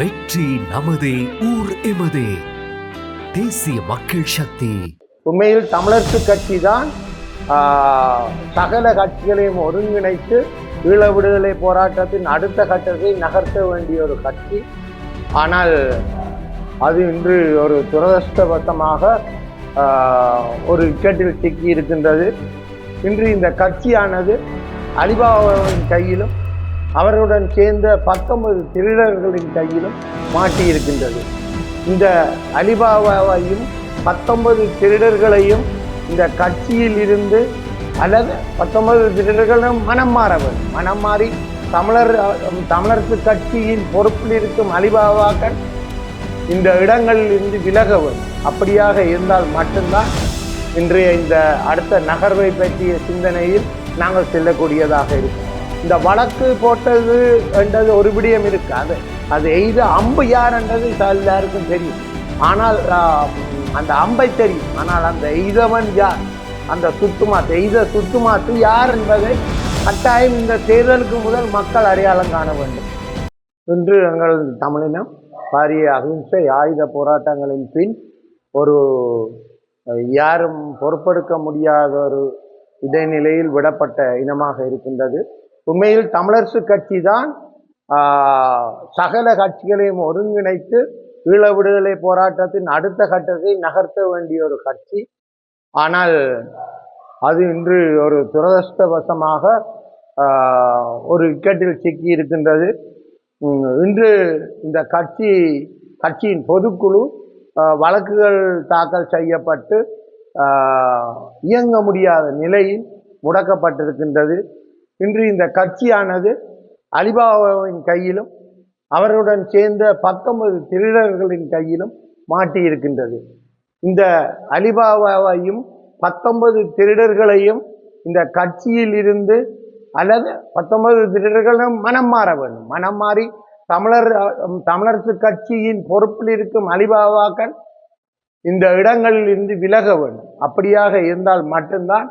வெற்றி நமதே ஊர் எமதே. தேசிய மக்கள் சக்தி. உண்மையில் தமிழரசு கட்சி தான் சகல கட்சிகளையும் ஒருங்கிணைத்து ஈழ விடுதலை போராட்டத்தின் அடுத்த கட்டத்தை நகர்த்த வேண்டிய ஒரு கட்சி. ஆனால் அது இன்று ஒரு துரதிருஷ்டவசமாக ஒரு இக்கட்டில் சிக்கி இருக்கின்றது இன்று இந்த கட்சியானது அலிபாபாவின் கையிலும் அவருடன் சேர்ந்த பத்தொன்பது திருடர்களின் கையிலும் மாட்டியிருக்கின்றது. இந்த அலிபாபாவையும் பத்தொன்பது திருடர்களையும் இந்த கட்சியில் இருந்து அல்லது பத்தொன்பது திருடர்களும் மனம் மாற வேண்டும். மனம் மாறி தமிழர் தமிழரசு கட்சியின் பொறுப்பில் இருக்கும் அலிபாபாக்கள் இந்த இடங்களில் இருந்து விலக வேண்டும். அப்படியாக இருந்தால் மட்டும்தான் இன்றைய இந்த அடுத்த நகர்வை பற்றிய சிந்தனையில் நாங்கள் செல்லக்கூடியதாக இருக்கும். இந்த வழக்கு போட்டது என்றது ஒரு விடயம் இருக்காது. அது அது எய்த அம்பு யார் என்றது எல்லாருக்கும் தெரியும். ஆனால் அந்த அம்பை தெரியும். ஆனால் அந்த எய்தவன் யார்? அந்த சுத்துமாத்து எய்த சுத்துமாத்து யார் என்பதை கட்டாயம் இந்த தேர்தலுக்கு முதல் மக்கள் அடையாளம் காண வேண்டும். இன்று எங்கள் தமிழினம் பாரிய அகிம்சை ஆயுத போராட்டங்களின் பின் ஒரு யாரும் பொறுப்பெடுக்க முடியாத ஒரு இடைநிலையில் விடப்பட்ட இனமாக இருக்கின்றது. உண்மையில் தமிழரசு கட்சி தான் சகல கட்சிகளையும் ஒருங்கிணைத்து ஈழ விடுதலை போராட்டத்தின் அடுத்த கட்டத்தை நகர்த்த வேண்டிய ஒரு கட்சி. ஆனால் அது இன்று ஒரு துரதிருஷ்டவசமாக ஒரு இக்கட்டில் சிக்கி இருக்கின்றது இன்று இந்த கட்சி கட்சியின் பொதுக்குழு வழக்குகள் தாக்கல் செய்யப்பட்டு இயங்க முடியாத நிலையில் முடக்கப்பட்டிருக்கின்றது. இன்று இந்த கட்சியானது அலிபாபாவின் கையிலும் அவருடன் சேர்ந்த பத்தொன்பது திருடர்களின் கையிலும் மாட்டியிருக்கின்றது. இந்த அலிபாபாவையும் பத்தொன்பது திருடர்களையும் இந்த கட்சியில் இருந்து அல்லது பத்தொன்பது திருடர்களும் மனம் மாற வேண்டும். மனம் மாறி தமிழர் தமிழரசு கட்சியின் பொறுப்பில் இருக்கும் அலிபாபாக்கள் இந்த இடங்களில் இருந்து விலக வேண்டும். அப்படியாக இருந்தால் மட்டும்தான்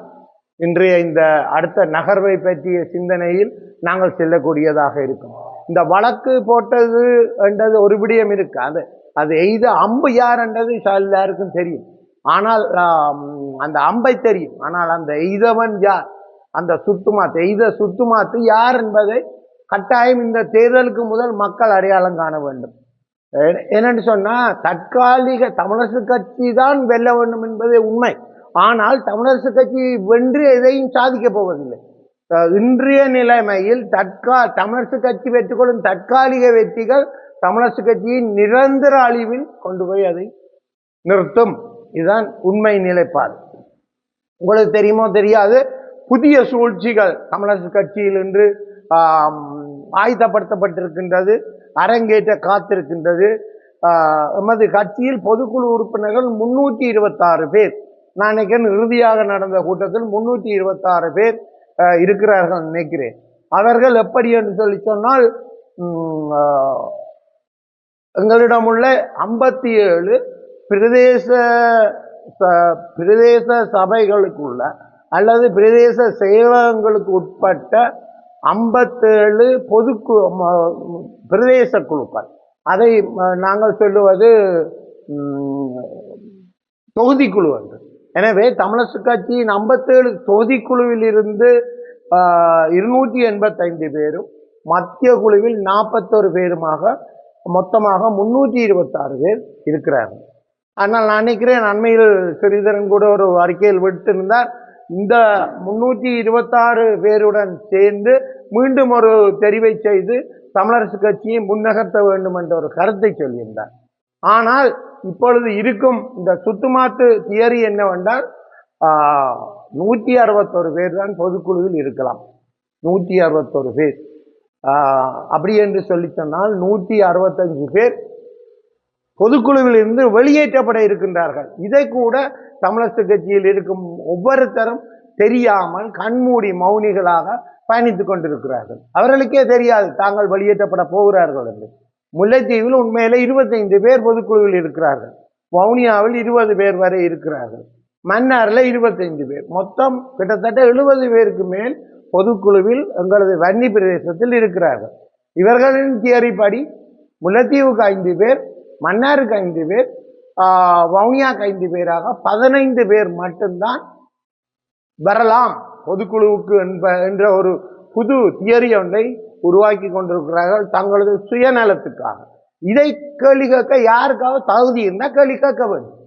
இன்றைய இந்த அடுத்த நகர்வை பற்றிய சிந்தனையில் நாங்கள் செல்லக்கூடியதாக இருக்கும். இந்த வழக்கு போட்டது என்றது ஒரு விடயம் இருக்கு. அது அது எய்த அம்பு யார் என்றது எல்லாருக்கும் தெரியும். ஆனால் அந்த அம்பை தெரியும். ஆனால் அந்த எய்தவன் யார்? அந்த சுத்துமாத்து எய்த சுத்துமாத்து யார் என்பதை கட்டாயம் இந்த தேர்தலுக்கு முதல் மக்கள் அடையாளம் காண வேண்டும். என்னென்னு என்னன்னு தற்காலிக தமிழரசு கட்சி தான் வெல்ல வேண்டும் என்பதே உண்மை. ஆனால் தமிழரசு கட்சி வென்று எதையும் சாதிக்க போவதில்லை. இன்றைய நிலைமையில் தற்கா தமிழரசு கட்சி பெற்றுக்கொள்ளும் தற்காலிக வெற்றிகள் தமிழரசு கட்சியின் நிரந்தர அழிவில் கொண்டு போய் அதை நிறுத்தும். இதுதான் உண்மை நிலைப்பாடு. உங்களுக்கு தெரியுமோ தெரியாது புதிய சூழ்ச்சிகள் தமிழரசு கட்சியில் இன்று ஆயுதப்படுத்தப்பட்டிருக்கின்றது அரங்கேற்ற காத்திருக்கின்றது. எமது கட்சியில் பொதுக்குழு உறுப்பினர்கள் முன்னூற்றி இருபத்தாறு பேர். நான் நினைக்கிறேன் இறுதியாக நடந்த கூட்டத்தில் முன்னூற்றி இருபத்தாறு பேர் இருக்கிறார்கள் நினைக்கிறேன். அவர்கள் எப்படி என்று சொல்லி சொன்னால் எங்களிடம் உள்ள ஐம்பத்தி ஏழு பிரதேச ச- பிரதேச சபைகளுக்குள்ள அல்லது பிரதேச செயலகங்களுக்கு உட்பட்ட ஐம்பத்தேழு பொதுக்கு பிரதேச குழுக்கள். அதை நாங்கள் சொல்லுவது தொகுதிக்குழு என்று. எனவே தமிழரசு கட்சியின் ஐம்பத்தேழு தொகுதிக்குழுவில் இருந்து இருநூற்றி எண்பத்தைந்து பேரும் மத்திய குழுவில் நாற்பத்தொரு பேருமாக மொத்தமாக முன்னூற்றி இருபத்தாறு பேர் இருக்கிறார்கள். ஆனால் நான் நினைக்கிறேன் அண்மையில் ஸ்ரீதரன் கூட ஒரு அறிக்கையில் விட்டிருந்தார் இந்த முன்னூற்றி இருபத்தாறு பேருடன் சேர்ந்து மீண்டும் ஒரு தெரிவை செய்து தமிழரசு கட்சியை முன்னகர்த்த வேண்டும் என்ற ஒரு கருத்தை சொல்லியிருந்தார். ஆனால் இப்பொழுது இருக்கும் இந்த சுத்துமாத்து தியரி என்னவென்றால் நூற்றி அறுபத்தொரு பேர் தான் பொதுக்குழுவில் இருக்கலாம். நூற்றி அறுபத்தொரு பேர் அப்படி என்று சொல்லி சொன்னால் நூற்றி அறுபத்தஞ்சு பேர் பொதுக்குழுவில் இருந்து வெளியேற்றப்பட இருக்கின்றார்கள். இதை கூட தமிழரசு கட்சியில் இருக்கும் ஒவ்வொருத்தரும் தெரியாமல் கண்மூடி மௌனிகளாக பயணித்துக் கொண்டிருக்கிறார்கள். அவர்களுக்கே தெரியாது தாங்கள் வெளியேற்றப்பட போகிறார்கள் என்று. முல்லைத்தீவில் உண்மையில இருபத்தைந்து பேர் பொதுக்குழுவில் இருக்கிறார்கள். வவுனியாவில் இருபது பேர் வரை இருக்கிறார்கள். மன்னாரில் இருபத்தைந்து பேர். மொத்தம் கிட்டத்தட்ட எழுபது பேருக்கு மேல் பொதுக்குழுவில் எங்களது வன்னி பிரதேசத்தில் இருக்கிறார்கள். இவர்களின் தியரிப்படி முல்லைத்தீவுக்கு ஐந்து பேர் மன்னாருக்கு ஐந்து பேர் வவுனியாவுக்கு ஐந்து பேராக பதினைந்து பேர் மட்டும்தான் வரலாம். பொதுக்குழுவுக்கு என்ப என்ற ஒரு புது தியரி ஒன்றை உருவாக்கி கொண்டிருக்கிறார்கள் தங்களது சுயநலத்துக்காக. இதை கேள்வி கேட்க யாருக்காவது தகுதி இருந்தால் கேள்வி கேட்க வேண்டும்.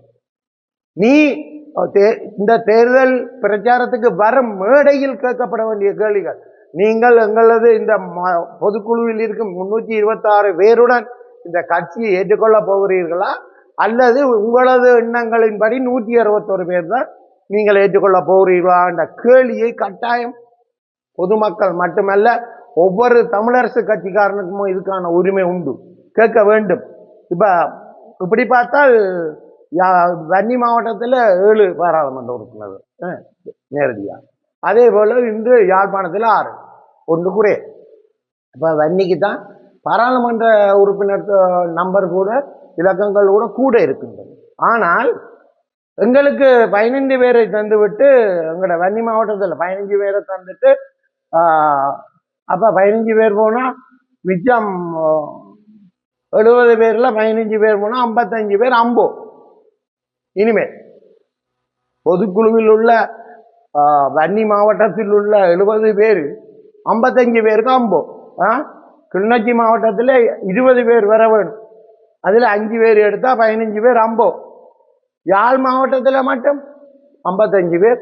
நீ தே- இந்த தேர்தல் பிரச்சாரத்துக்கு வரும் மேடையில் கேட்கப்பட வேண்டிய கேள்விகள் நீங்கள் எங்களது இந்த ம- பொதுக்குழுவில் இருக்கும் முன்னூற்றி இருபத்தாறு பேருடன் இந்த கட்சியை ஏற்றுக்கொள்ள போகிறீர்களா? அல்லது உங்களது எண்ணங்களின்படி நூற்றி அறுபத்தொரு பேர் தான் நீங்கள் ஏற்றுக்கொள்ள போகிறீர்களா? என்ற கேள்வியை கட்டாயம். பொதுமக்கள் மட்டுமல்ல ஒவ்வொரு தமிழரசு கட்சிக்காரனுக்கும் இதுக்கான உரிமை உண்டு. கேட்க வேண்டும். இப்போ இப்படி பார்த்தால் யா- வன்னி மாவட்டத்தில் ஏழு பாராளுமன்ற உறுப்பினர் நேரடியாக அதே போல் இன்று யாழ்ப்பாணத்தில் ஆறு ஒன்று குறை. இப்போ வன்னிக்கு தான் பாராளுமன்ற உறுப்பினர் நம்பர் கூட இலக்கங்கள் கூட கூட இருக்கின்றது. ஆனால் எங்களுக்கு பதினைந்து பேரை தந்துவிட்டு எங்களோட வன்னி மாவட்டத்தில் பதினஞ்சு பேரை தந்துட்டு அப்போ பதினஞ்சு பேர் போனால் மிச்சம் எழுபது பேரில் பதினஞ்சு பேர் போனால் ஐம்பத்தஞ்சு பேர் அம்போ. இனிமேல் பொதுக்குழுவில் உள்ள வன்னி மாவட்டத்தில் உள்ள எழுபது பேர் ஐம்பத்தஞ்சு பேருக்கு அம்போ. ஆ? கிளிநொச்சி மாவட்டத்தில் இருபது பேர் வர வேணும். அதில் அஞ்சு பேர் எடுத்தால் பதினஞ்சு பேர் அம்போ. யாழ் மாவட்டத்தில் மட்டும் ஐம்பத்தஞ்சு பேர்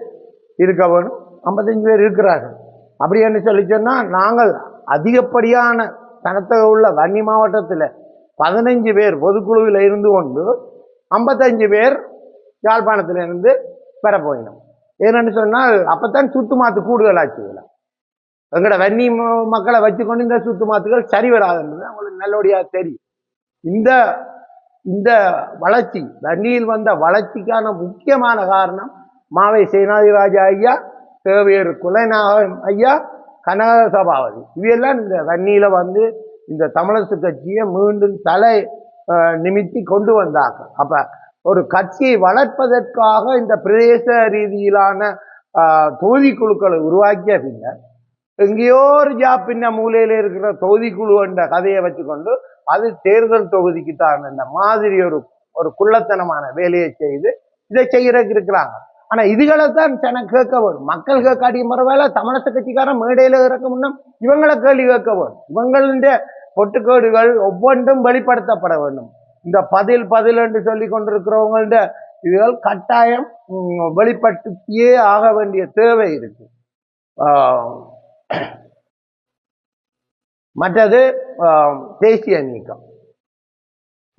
இருக்க வேணும். ஐம்பத்தஞ்சு பேர் இருக்கிறார்கள். அப்படி என்று சொல்லி சொன்னால் நாங்கள் அதிகப்படியான தனத்தக உள்ள வன்னி மாவட்டத்தில் பதினஞ்சு பேர் பொதுக்குழுவில் இருந்து கொண்டு ஐம்பத்தஞ்சு பேர் யாழ்ப்பாணத்திலிருந்து பெற ஏன்னு சொன்னால் அப்போத்தான் சுத்து மாத்து கூடுதலாச்சுங்களா எங்களோட வன்னி ம- மக்களை வச்சுக்கொண்டு இந்த சுத்து மாத்துகள் சரி வராதுன்றது அவங்களுக்கு நல்லபடியாக தெரியும். இந்த இந்த வளர்ச்சி வன்னியில் வந்த வளர்ச்சிக்கான முக்கியமான காரணம் மாவை சேனாதிராஜா ஐயா சேவியர் குலநாயகம் ஐயா கனக சபாபதி இவையெல்லாம் இந்த வன்னியில வந்து இந்த தமிழரசு கட்சியை மீண்டும் தலை நிமித்தி கொண்டு வந்தாங்க அப்போ ஒரு கட்சியை வளர்ப்பதற்காக இந்த பிரதேச ரீதியிலான தொகுதி குழுக்களை உருவாக்கிய பின்னர் எங்கேயோ ஒரு ஜாப்பின்ன மூலையில் இருக்கிற தொகுதிக்குழு என்ற கதையை வச்சுக்கொண்டு அது தேர்தல் தொகுதிக்கு தான் இந்த மாதிரி ஒரு ஒரு குள்ளத்தனமான வேலையை செய்து இதை செய்கிறதுக்கு இருக்கிறாங்க. ஆனா இதுகளை தான் ஜனம் கேட்க வேணும் மக்கள் கேட்காட்டிய மறுவேளை தமிழக கட்சிக்காரன் மேடையில இறக்க முன்னும் இவங்களை கேள்வி கேட்க வேணும் இவங்களுடைய பொட்டுக்கேடுகள் ஒவ்வொன்றும் வெளிப்படுத்தப்பட வேண்டும். இந்த பதில் பதில் என்று சொல்லி கொண்டிருக்கிறவங்கள்ட இதுகள் கட்டாயம் வெளிப்படுத்தியே ஆக வேண்டிய தேவை இருக்கு. மற்றது தேசிய நீக்கம்.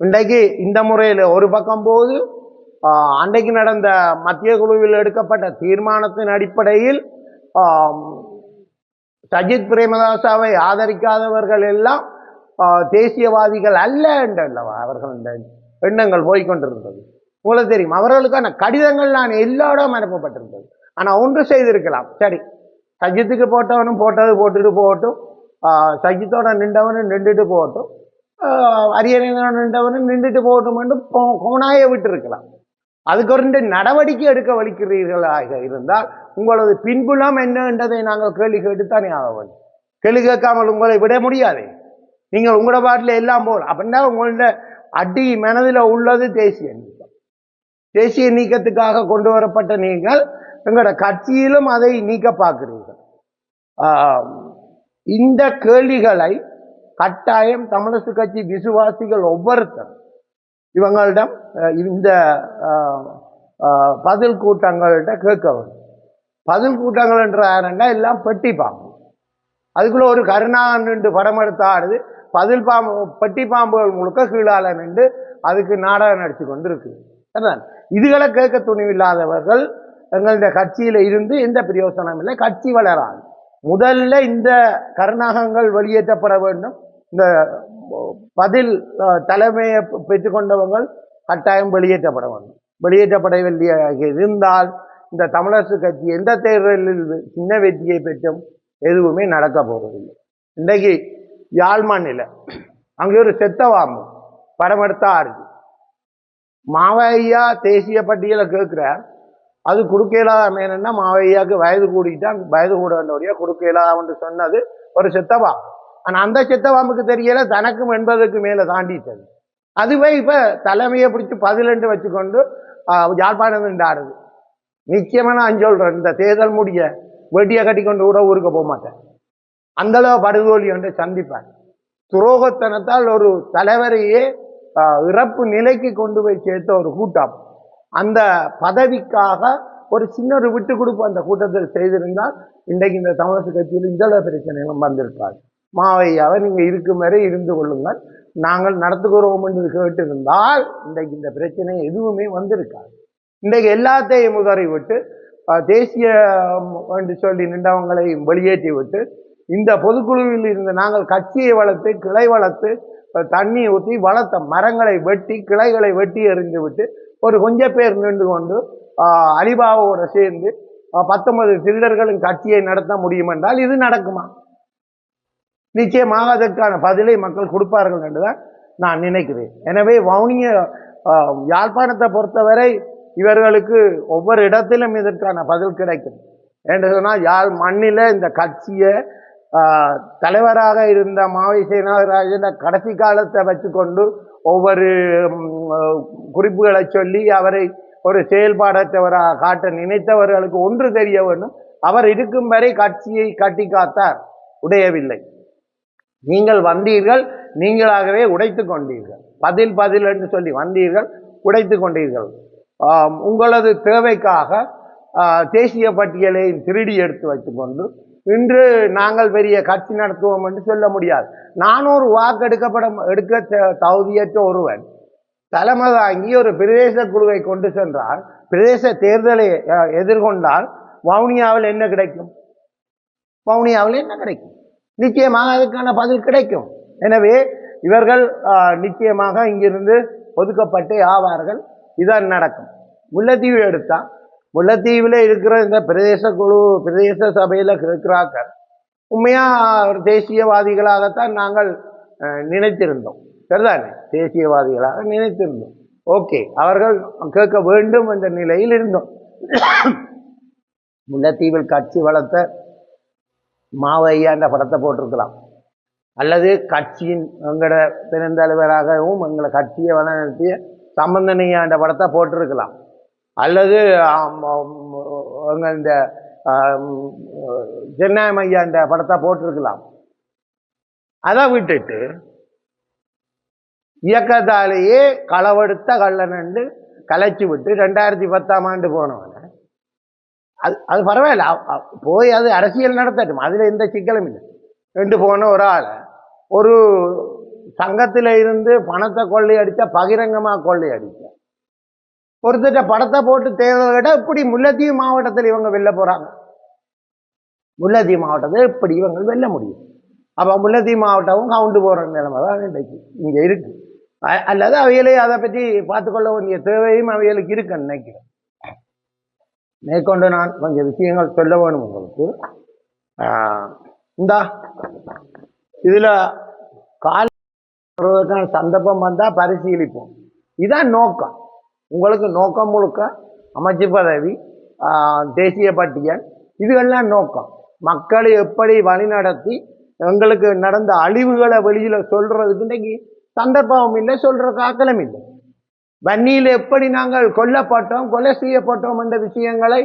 இன்றைக்கு இந்த முறையில் ஒரு பக்கம் போது அன்றைக்கு நடந்த மத்திய குழுவில் எடுக்கப்பட்ட தீர்மானத்தின் அடிப்படையில் சஜித் பிரேமதாசாவை ஆதரிக்காதவர்கள் எல்லாம் தேசியவாதிகள் அல்ல என்றல்லவா? அவர்கள் இந்த எண்ணங்கள் போய்க்கொண்டிருந்தது. உங்களுக்கு தெரியும் அவர்களுக்கான கடிதங்கள் நான் எல்லாரும் அனுப்பப்பட்டிருந்தது. ஆனால் ஒன்று செய்திருக்கலாம். சரி சஜித்துக்கு போட்டவனும் போட்டது போட்டுட்டு போகட்டும். சஜித்தோட நின்றவனும் நின்றுட்டு போகட்டும். அரியணையோட நின்றவனும் நின்றுட்டு போகட்டும் கோனாய விட்டு இருக்கலாம் அதுக்கு ரெண்டு நடவடிக்கை எடுக்க வலிக்கிறீர்களாக இருந்தால் உங்களது பின்புலம் என்ன என்றதை நாங்கள் கேள்வி கேட்டுத்தானே ஆக வேண்டும் கேள்வி கேட்காமல் உங்களை விட முடியாது. நீங்கள் உங்களோட பாட்டில் எல்லாம் போகலாம் அப்படின்னா உங்களோட அடி மனதில் உள்ளது தேசிய நீக்கம். தேசிய நீக்கத்துக்காக கொண்டு வரப்பட்ட நீங்கள் எங்களோட கட்சியிலும் அதை நீக்க பார்க்கிறீர்கள் இந்த கேள்விகளை கட்டாயம் தமிழரசு கட்சி விசுவாசிகள் ஒவ்வொருத்தரும் இவங்களிடம் இந்த பதில் கூட்டங்கள்கிட்ட கேட்க வேண்டும். பதில் கூட்டங்கள் என்ற எல்லாம் பெட்டி பாம்பு. அதுக்குள்ள ஒரு கருணா நின்று படம் எடுத்து ஆடுது. பதில் பாம்பு பெட்டி பாம்புகள் முழுக்க கீழால நின்று அதுக்கு நாடகம் நடித்து கொண்டு இருக்கு இதுகளை கேட்க துணிவில்லாதவர்கள் எங்களுடைய கட்சியில இருந்து எந்த பிரயோசனம் இல்லை. கட்சி வளராது. முதல்ல இந்த கருணாகங்கள் வெளியேற்றப்பட வேண்டும். இந்த பதில் தலைமையை பெற்றுக்கொண்டவங்கள் கட்டாயம் வெளியேற்றப்பட வேண்டும். வெளியேற்றப்படவில்லையாக இருந்தால் இந்த தமிழரசு கட்சி எந்த தேர்தலில் சின்ன வெற்றியை பெற்றும் எதுவுமே நடக்க போவதில்லை. இன்றைக்கு யாழ் அங்கே ஒரு செத்தவாமு படமெடுத்தா இருக்கு மாவையா தேசிய பட்டியலை கேட்குறார். அது கொடுக்க கொடுக்கலாத என்னன்னா மாவையாவுக்கு வயது கூடிட்டா வயது கூட வேண்டிய கொடுக்கலாம்னு சொன்னது ஒரு செத்தவா ஆனால் அந்த சித்தவாம்புக்கு தெரியல தனக்கும் என்பதற்கு மேலே தாண்டிட்டது. அதுவே இப்போ தலைமையை பிடிச்சி பதிலெண்டு வச்சுக்கொண்டு ஆஹ், யாழ்ப்பாணம் நின்று ஆடுது நான் சொல்றேன் இந்த தேர்தல் முடிய வெட்டியை கட்டி கொண்டு கூட ஊருக்கு போக மாட்டேன். அந்த அளவு படுகோலி ஒன்றை சந்திப்பேன் துரோகத்தனத்தால் ஒரு தலைவரையே இறப்பு நிலைக்கு கொண்டு போய் சேர்த்த ஒரு கூட்டம். அந்த பதவிக்காக ஒரு சின்ன ஒரு விட்டு கொடுப்பு அந்த கூட்டத்தில் செய்திருந்தால் இன்றைக்கு இந்த தமிழக கட்சியில் இந்தளவு பிரச்சனைகளும் வந்திருக்காது. மாவையாக நீங்கள் இருக்கும் வரை இருந்து கொள்ளுங்கள். நாங்கள் நடத்துகிறோம் என்று கேட்டிருந்தால் இன்றைக்கு இந்த பிரச்சனை எதுவுமே வந்திருக்காது. இன்றைக்கு எல்லாத்தையும் உதறி விட்டு தேசிய என்று சொல்லி நின்றவங்களையும் வெளியேற்றி விட்டு இந்த பொதுக்குழுவில் இருந்த நாங்கள் கட்சியை வளர்த்து கிளை வளர்த்து தண்ணி ஊற்றி வளர்த்த மரங்களை வெட்டி கிளைகளை வெட்டி எறிந்து விட்டு ஒரு கொஞ்ச பேர் நின்று கொண்டு அலிபாவோட சேர்ந்து பத்தொன்பது திருடர்களும் கட்சியை நடத்த முடியும் என்றால் இது நடக்குமா? நிச்சயமாக அதற்கான பதிலை மக்கள் கொடுப்பார்கள் என்றுதான் நான் நினைக்கிறேன். எனவே வவுனிய யாழ்ப்பாணத்தை பொறுத்தவரை இவர்களுக்கு ஒவ்வொரு இடத்திலும் இதற்கான பதில் கிடைக்கும். என்று சொன்னால் யாழ் மண்ணில இந்த கட்சியை தலைவராக இருந்த மாவை சேனாராஜன கடைசி காலத்தை வச்சுக்கொண்டு ஒவ்வொரு குறிப்புகளை சொல்லி அவரை ஒரு செயல்பாடற்றவராக காட்ட நினைத்தவர்களுக்கு ஒன்று தெரிய வேண்டும். அவர் இருக்கும் வரை கட்சியை கட்டி காத்தார். உடையவில்லை. நீங்கள் வந்தீர்கள் நீங்களாகவே உடைத்து கொண்டீர்கள். பதில் பதில் என்று சொல்லி வந்தீர்கள் உடைத்து கொண்டீர்கள். உங்களது தேவைக்காக தேசிய பட்டியலை திருடி எடுத்து வைத்துக்கொண்டு இன்று நாங்கள் பெரிய கட்சி நடத்துவோம் என்று சொல்ல முடியாது. நானூறு வாக்கு எடுக்கப்பட எடுக்க தகுதியற்ற ஒருவன் தலைமை தாங்கி ஒரு பிரதேச குழுவை கொண்டு சென்றால் பிரதேச தேர்தலை எதிர்கொண்டால் வவுனியாவில் என்ன கிடைக்கும்? வவுனியாவில் என்ன கிடைக்கும்? நிச்சயமாக அதுக்கான பதில் கிடைக்கும். எனவே இவர்கள் நிச்சயமாக இங்கிருந்து ஒதுக்கப்பட்டே ஆவார்கள். இதான் நடக்கும். முல்லைத்தீவு எடுத்தால் முல்லைத்தீவில் இருக்கிற இந்த பிரதேச குழு பிரதேச சபையில் இருக்கிறார்கள். உண்மையாக ஒரு தேசியவாதிகளாகத்தான் நாங்கள் நினைத்திருந்தோம். சரிதானே? தேசியவாதிகளாக நினைத்திருந்தோம். ஓகே அவர்கள் கேட்க வேண்டும் என்ற நிலையில் இருந்தோம். முல்லைத்தீவில் கட்சி வளர்த்த மாவையான்ற படத்தை போட்டிருக்கலாம். அல்லது கட்சியின் எங்களோட பெருந்தலைவராகவும் எங்களை கட்சியை வழிநடத்திய சம்பந்தனையான்ற படத்தை போட்டிருக்கலாம். அல்லது எங்கள் இந்த சென்னாமையான்ற படத்தை போட்டிருக்கலாம். அதை விட்டுட்டு இயக்கத்தாலேயே களவெடுத்த கள்ளனண்டு கலைச்சு விட்டு ரெண்டாயிரத்தி பத்தாம் ஆண்டு போனவன அது அது பரவாயில்ல. போய் அது அரசியல் நடத்தட்டும். அதில் எந்த சிக்கலும் இல்லை. ரெண்டு போன ஒரு ஆள் ஒரு சங்கத்தில் இருந்து பணத்தை கொள்ளையடிச்சா பகிரங்கமாக கொள்ளையடிச்ச ஒருத்தட்ட படத்தை போட்டு தேர்தல் விட இப்படி முல்லைத்தீவு மாவட்டத்தில் இவங்க வெல்ல போகிறாங்க முல்லைத்தீவு மாவட்டத்தில் இப்படி இவங்க வெல்ல முடியும்? அப்போ முல்லைத்தீவு மாவட்டமும் கவுண்டு போகிற நிலைமை தான் இன்றைக்கு இங்கே இருக்குது அல்லது அவையிலே அதை பற்றி பார்த்துக்கொள்ள வேண்டிய தேவையும் அவைகளுக்கு இருக்குன்னு நினைக்கிறேன். மேற்கொண்டு நான் கொஞ்சம் விஷயங்கள் சொல்ல வேணும் உங்களுக்கு. ஆஹ், இந்தா இதுல கால் சந்தர்ப்பம் வந்தால் பரிசீலிப்போம். இதான் நோக்கம். உங்களுக்கு நோக்கம் முழுக்க அமைச்சு பதவி தேசிய பட்டியல் இதுகள்லாம் நோக்கம். மக்களை எப்படி வழிநடத்தி எங்களுக்கு நடந்த அழிவுகளை வெளியில் சொல்கிறதுக்கு இன்றைக்கு சந்தர்ப்பமும் இல்லை சொல்கிற காக்கலும் இல்லை. வன்னியில் எப்படி நாங்கள் கொல்லப்பட்டோம் கொலை செய்யப்பட்டோம் என்ற விஷயங்களை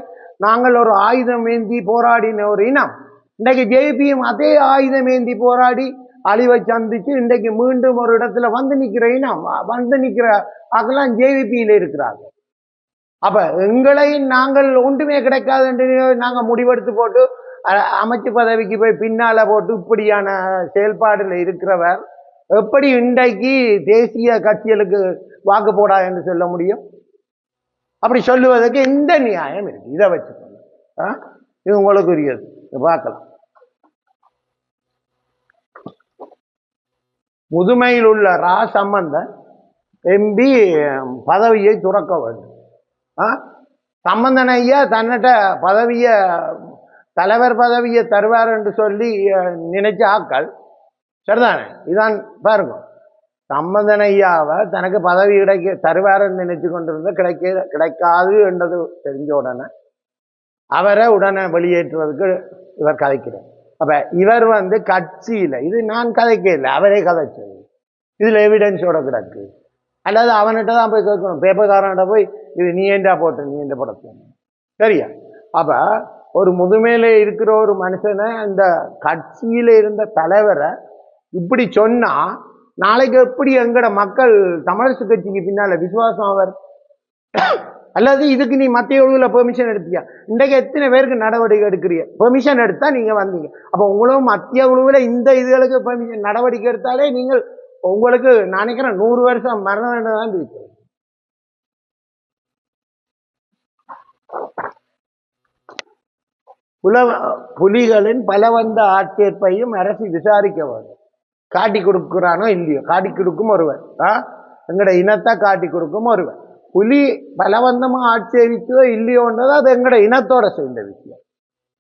நாங்கள் ஒரு ஆயுதம் ஏந்தி போராடின ஒரு இனம். இன்றைக்கு ஜேபியும் அதே ஆயுதம் ஏந்தி போராடி அழிவை சந்திச்சு இன்றைக்கு மீண்டும் ஒரு இடத்துல வந்து நிற்கிற இனம் வந்து நிற்கிற அதெல்லாம் ஜேவிபியில் இருக்கிறாங்க. அப்ப எங்களை நாங்கள் ஒன்றுமே கிடைக்காது என்று நாங்க முடிவெடுத்து போட்டு அமைச்சு பதவிக்கு போய் பின்னால போட்டு இப்படியான செயல்பாடுல இருக்கிறவர் எப்படி இன்றைக்கு தேசிய கட்சிகளுக்கு வாக்கு போடா என்று சொல்ல முடியும்? அப்படி சொல்லுவதற்கு எந்த நியாயம் இருக்கு. இதை வச்சு ஆ? இது உங்களுக்கு உரியது பார்க்கலாம். முதுமையில் உள்ள ரா சம்பந்தன் எம்பி பதவியை துறக்க வேண்டும். ஆ? சம்பந்தன் ஐயா தன்னிட்ட பதவியை தலைவர் பதவியை தருவார் என்று சொல்லி நினைச்ச ஆக்கள் சரிதானே? இதான் பாருங்க. சம்பந்தன் ஐயாவை தனக்கு பதவி கிடைக்க தருவாருன்னு நினைச்சு கொண்டிருந்த கிடைக்க கிடைக்காது என்றது தெரிஞ்ச உடனே அவரை உடனே வெளியேற்றுவதற்கு இவர் கதைக்கிறார். அப்ப இவர் வந்து கட்சியில் இது நான் கதைக்க இல்லை அவரே கதைச்சது இதில் எவிடன்ஸோட கிடக்கு. அல்லது அவன்கிட்ட தான் போய் கேட்கணும். பேப்பர்காரன்கிட்ட போய் இது நீ ஏண்டா போட்ட நீ எந்த படத்தை சரியா? அப்ப ஒரு முதுமையில இருக்கிற ஒரு மனுஷனை அந்த கட்சியில இருந்த தலைவரை இப்படி சொன்னா நாளைக்கு எப்படி எங்கட மக்கள் தமிழரசு கட்சிக்கு பின்னால விசுவாசம் அவர் அல்லது இதுக்கு நீ மத்திய ஒழுங்குல பெர்மிஷன் எடுத்தியா? இன்றைக்கு எத்தனை பேருக்கு நடவடிக்கை எடுக்கிறீங்க? பெர்மிஷன் எடுத்தா நீங்க வந்தீங்க. அப்போ உங்களும் மத்திய குழுவில் இந்த இதுகளுக்கு பெர்மிஷன் நடவடிக்கை எடுத்தாலே நீங்கள் உங்களுக்கு நான் நினைக்கிறேன் நூறு வருஷம் மரண தான் இருக்கு புல புலிகளின் பலவந்த ஆட்சேர்ப்பையும் அரசு விசாரிக்க வரும் காட்டி கொடுக்குறானோ இல்லையோ? காட்டி கொடுக்கும் ஒருவர் ஆ? எங்களோட இனத்தை காட்டி கொடுக்கும் ஒருவர் புலி பலவந்தமா ஆட்சேபிச்சோ இல்லையோன்றது அது எங்களோட இனத்தோட சேர்ந்த விஷயம்.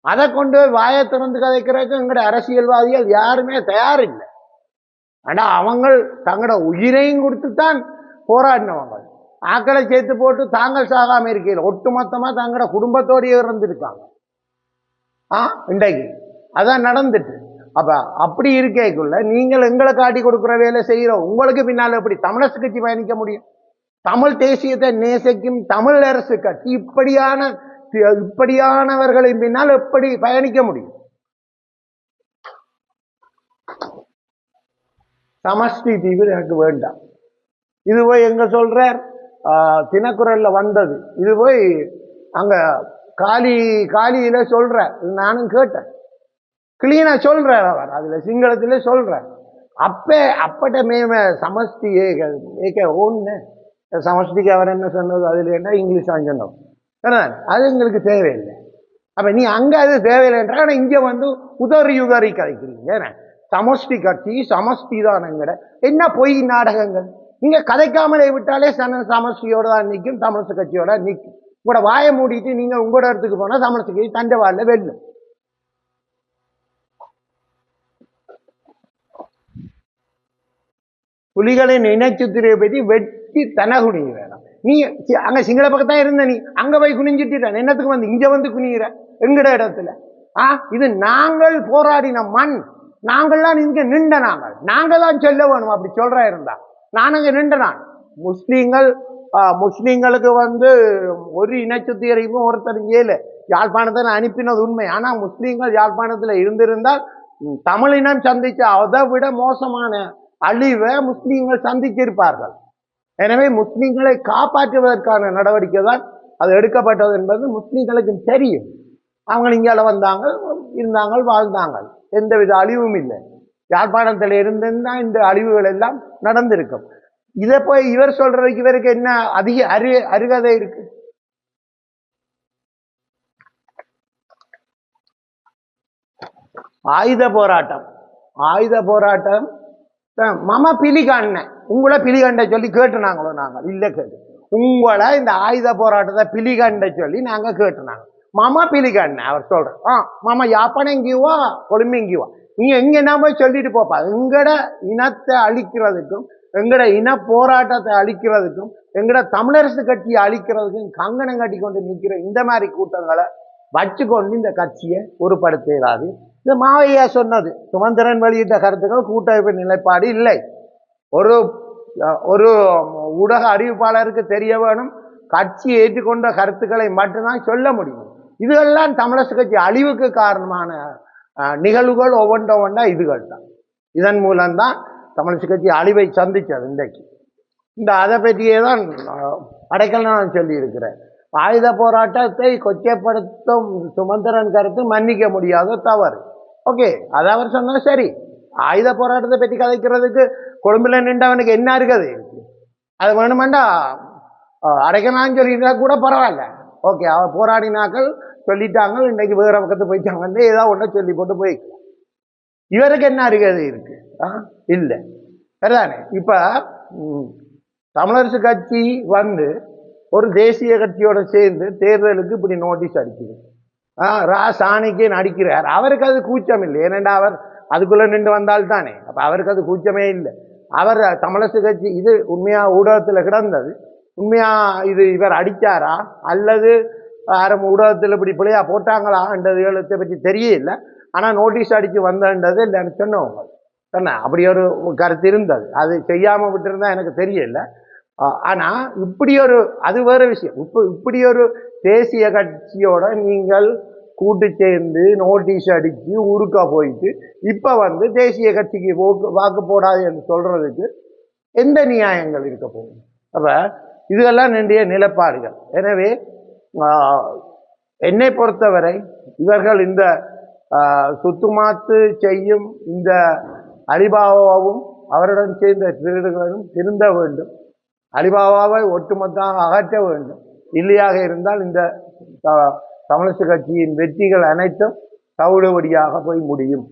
அதை கொண்டு போய் வாயை திறந்து கதைக்கிறதுக்கு எங்களோட அரசியல்வாதிகள் யாருமே தயாரில்லை. ஆனால் அவங்க தங்களோட உயிரையும் கொடுத்து தான் போராடினவங்க. ஆக்களை சேர்த்து போட்டு தாங்கள் சாகாம இருக்கையில் ஒட்டுமொத்தமா தங்களோட குடும்பத்தோடய இருந்திருக்காங்க. ஆ? இன்றைக்கு. அதான் நடந்துட்டு. அப்ப அப்படி இருக்கைக்குள்ள நீங்கள் எங்களை காட்டி கொடுக்குற வேலை செய்கிறோம். உங்களுக்கு பின்னால் எப்படி தமிழரசு கட்சி பயணிக்க முடியும்? தமிழ் தேசியத்தை நேசிக்கும் தமிழ் அரசு கட்சி இப்படியான இப்படியானவர்களின் பின்னால் எப்படி பயணிக்க முடியும்? சமஷ்டி தீவு எனக்கு வேண்டாம். இது போய் எங்க சொல்றார்? தினக்குரல்ல வந்தது. இது போய் அங்க காலி காலியில சொல்ற நானும் கேட்டேன். கிளீனாக சொல்கிறார் அவர். அதில் சிங்களத்தில் சொல்கிறார் அப்போ அப்பட்ட மேம சமஷ்டி ஏக ஏக ஒன்று சமஷ்டிக்கு அவர் என்ன சொன்னது அதில் என்ன? இங்கிலீஷ் தான் சொன்னோம். அது எங்களுக்கு தேவையில்லை. அப்போ நீ அங்கே அது தேவையில்லை என்றால் ஆனால் இங்கே வந்து உதறி உதறி கதைக்கிறீங்க. என்ன? சமஷ்டி கட்சி சமஷ்டி தானங்கட என்ன பொய் நாடகங்கள்? இங்கே கதைக்காமலே விட்டாலே சன சமஷ்டியோட தான் நிற்கும் தமிழரசு கட்சியோட நிற்கும் உங்களோட வாயை மூடிட்டு நீங்கள் உங்களோட இடத்துக்கு போனால் தமிழரசு கட்சி தண்டவாள்ல வெல்லும். புலிகளின் இனச்சுத்திரையை பற்றி வெட்டி தனகுனிய வேணும். நீ சி- சிங்கள பக்கத்தான் இருந்த நீ. அங்கே போய் குனிஞ்சிட்டு என்னத்துக்கு வந்து? இங்கே வந்து குனிகிற எங்கட இடத்துல? ஆ? இது நாங்கள் போராடின மண். நாங்கள்லாம் இங்கே நின்ற நாங்கள். நாங்கள் தான் சொல்ல வேணும். அப்படி சொல்கிறா இருந்தா. நான் அங்கே நின்ற நான். முஸ்லீம்கள் முஸ்லீம்களுக்கு வந்து ஒரு இனச்சுத்திகரிப்பும் ஒருத்தர் ஏழு. யாழ்ப்பாணத்தை நான் அனுப்பினது உண்மை. ஆனால் முஸ்லீம்கள் யாழ்ப்பாணத்தில் இருந்திருந்தால் தமிழினம் சந்தித்த அதை விட மோசமான அழிவை முஸ்லீம்கள் சந்தித்திருப்பார்கள். எனவே முஸ்லீம்களை காப்பாற்றுவதற்கான நடவடிக்கை தான் அது எடுக்கப்பட்டது என்பது முஸ்லீம்களுக்கு தெரியும். அவங்க இங்கால வந்தாங்க இருந்தாங்க வாழ்ந்தாங்க. எந்தவித அழிவும் இல்லை. யாழ்ப்பாணத்தில் இருந்திருந்தா இந்த அழிவுகள் எல்லாம் நடந்திருக்கும். இதை போய் இவர் சொல்றதுக்கு இவருக்கு என்ன அதிக அரு அருகதை இருக்கு? ஆயுத போராட்டம். ஆயுத போராட்டம் மம பிலிகண்ண உங்களை பிலிகண்ட சொல்லி கேட்டுனாங்களோ நாங்கள் இல்லை கேட்டு. உங்களை இந்த ஆயுத போராட்டத்தை பிலிகண்ட சொல்லி நாங்கள் கேட்டுனாங்க. மம பிலிகண்ண அவர் சொல்ற. ஆ மாமா யாப்பனை எங்கேயுவா கொழும்பு எங்கேயுவா நீங்கள் எங்க என்ன போய் சொல்லிட்டு போப்பா? எங்கட இனத்தை அழிக்கிறதுக்கும் எங்கட இன போராட்டத்தை அழிக்கிறதுக்கும் எங்கட தமிழரசு கட்சியை அழிக்கிறதுக்கும் கங்கணம் கட்டி கொண்டு நிற்கிற இந்த மாதிரி கூட்டங்களை வச்சுக்கொண்டு இந்த கட்சியை உருப்படுத்த இயலாது இது மாவையா சொன்னது. சுமந்திரன் வெளியிட்ட கருத்துக்கள் கூட்டமைப்பு நிலைப்பாடு இல்லை. ஒரு ஒரு ஊடக அறிவிப்பாளருக்கு தெரிய வேணும் கட்சி ஏற்றுக்கொண்ட கருத்துக்களை மட்டும்தான் சொல்ல முடியும். இதுகள்லாம் தமிழரசு கட்சி அழிவுக்கு காரணமான நிகழ்வுகள் ஒவ்வொன்ற ஒவ்வொன்றா இதுகள் தான் இதன் மூலம்தான் தமிழரசு கட்சி அழிவை சந்தித்தது இன்றைக்கு. இந்த அதை பற்றியே தான் அஹ், அடைக்கல் நான் சொல்லியிருக்கிறேன். ஆயுத போராட்டத்தை கொச்சைப்படுத்தும் சுமந்திரன் கருத்து மன்னிக்க முடியாத தவறு. ஓகே அது அவர் சொன்னா சரி. ஆயுத போராட்டத்தை பற்றி கதைக்கிறதுக்கு கொழும்புல நின்றவனுக்கு என்ன இருக்குது? அது வேணுமெண்டா அடைக்கலாம்னு சொல்லிட்டா கூட பரவாயில்ல. ஓகே அவர் போராடினாக்கள் சொல்லிட்டாங்க இன்னைக்கு வேற பக்கத்து போயிட்டாங்கன்னு ஏதாவது ஒன்றை சொல்லி போட்டு போய்க்கலாம் இவருக்கு என்ன இருக்குது? இருக்கு. ஆ இல்லை. சரிதானே? இப்போ தமிழரசு கட்சி வந்து ஒரு தேசிய கட்சியோட சேர்ந்து தேர்தலுக்கு இப்படி நோட்டீஸ் அடிக்குது. ஆ, ரா சாணிக்கு நடிக்கிறார். அவருக்கு அது கூச்சம் இல்லை. ஏனென்றா அவர் அதுக்குள்ளே நின்று வந்தால் தானே அப்போ அவருக்கு அது கூச்சமே இல்லை. அவர் தமிழசு கட்சி இது உண்மையாக ஊடகத்தில் கிடந்தது. உண்மையாக இது இவர் அடிச்சாரா? அல்லது யாரும் ஊடகத்தில் இப்படி பிள்ளையா போட்டாங்களா? என்றதுகளை பற்றி தெரியல ஆனால் நோட்டீஸ் அடித்து வந்தன்றது இல்லைன்னு சொன்னவங்க சொன்னேன். அப்படி ஒரு கருத்து இருந்தது. அது செய்யாமல் விட்டுருந்தா எனக்கு தெரியல ஆனால் இப்படி ஒரு அது வேறு விஷயம். இப்போ இப்படி ஒரு தேசிய கட்சியோட நீங்கள் கூட்டு சேர்ந்து நோட்டீஸ் அடித்து ஊருக்கா போயிட்டு இப்போ வந்து தேசிய கட்சிக்கு வாக்கு வாக்கு போடாது என்று சொல்கிறதுக்கு எந்த நியாயங்கள் இருக்க போகும் அப்போ இதெல்லாம் நின்றைய நிலப்பாடுகள். எனவே என்னை பொறுத்தவரை இவர்கள் இந்த சுத்துமாத்து செய்யும் இந்த அலிபாபாவும் அவருடன் சேர்ந்த திருடுகளும் திருந்த வேண்டும். அலிபாபாவை ஒட்டுமொத்தமாக அகற்ற வேண்டும். இல்லையாக இருந்தால் இந்த த- கட்சியின் வெற்றிகள் அனைத்தும் தவிடுபடியாக போய் முடியும்.